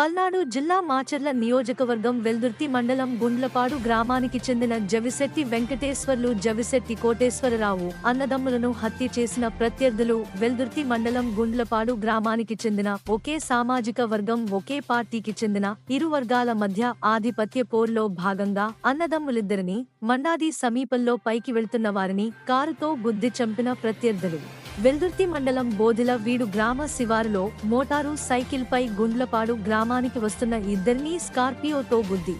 పల్నాడు జిల్లా మాచర్ల నియోజకవర్గం వెల్దుర్తి మండలం గుండ్లపాడు గ్రామానికి చెందిన జవిశెట్టి వెంకటేశ్వర్లు జవిశెట్టి కోటేశ్వరరావు అన్నదమ్ములను హత్య చేసిన ప్రత్యర్థులు వెల్దుర్తి మండలం గుండ్లపాడు గ్రామానికి చెందిన ఒకే సామాజిక వర్గం ఒకే పార్టీకి చెందిన ఇరు వర్గాల మధ్య ఆధిపత్య పోర్లో భాగంగా అన్నదమ్ములిద్దరిని మండాది సమీపంలో పైకి వెళ్తున్న వారిని కారుతో గుద్ది చంపిన ప్రత్యర్థులు. వెల్దుర్తి మండలం బోధిల వీడు గ్రామ శివారులో మోటారు సైకిల్పై గుండ్లపాడు గ్రామానికి వస్తున్న ఇద్దరినీ స్కార్పియోతో గుద్ది.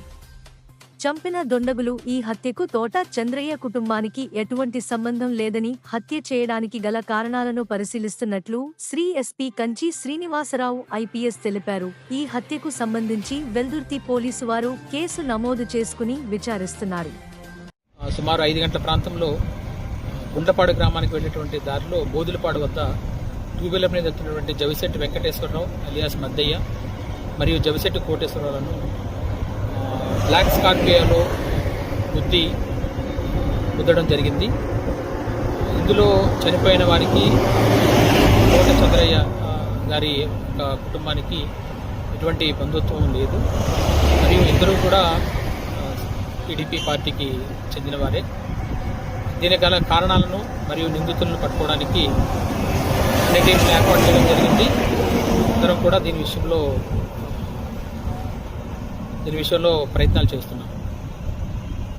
చంపిన దొండగులు ఈ హత్యకు తోట చంద్రయ్య కుటుంబానికి ఎటువంటి సంబంధం లేదని హత్య చేయడానికి గల కారణాలను పరిశీలిస్తున్నట్లు శ్రీ ఎస్పీ కంచి శ్రీనివాసరావు ఐపీఎస్ తెలిపారు. ఈ హత్యకు సంబంధించి వెల్దుర్తి పోలీసు వారు కేసు నమోదు చేసుకుని విచారిస్తున్నారు. సుమారు ఐదు గంటల ప్రాంతంలో గుండ్లపాడు గ్రామానికి వెళ్ళేటువంటి దారిలో బోధులపాడు వద్ద టూ వీలర్ మీద వెళ్తున్నటువంటి జవిశెట్టి వెంకటేశ్వరరావు అలియాస్ మద్దయ్య మరియు జవిశెట్టి కోటేశ్వరరావులను బ్లాక్ స్కార్పియోలో గుద్ది గుద్దడం జరిగింది. ఇందులో చనిపోయిన వారికి కోట చంద్రయ్య గారి ఒక కుటుంబానికి ఎటువంటి బంధుత్వం లేదు. మరియు ఇద్దరు కూడా టీడీపీ పార్టీకి చెందినవారే. వారే దీనికి గల కారణాలను మరియు నిందితులను పట్టుకోవడానికి అన్ని టీమ్స్ ఏర్పాటు చేయడం జరిగింది. అందరం కూడా దీని విషయంలో దీని విషయంలో ప్రయత్నాలు చేస్తున్నాం.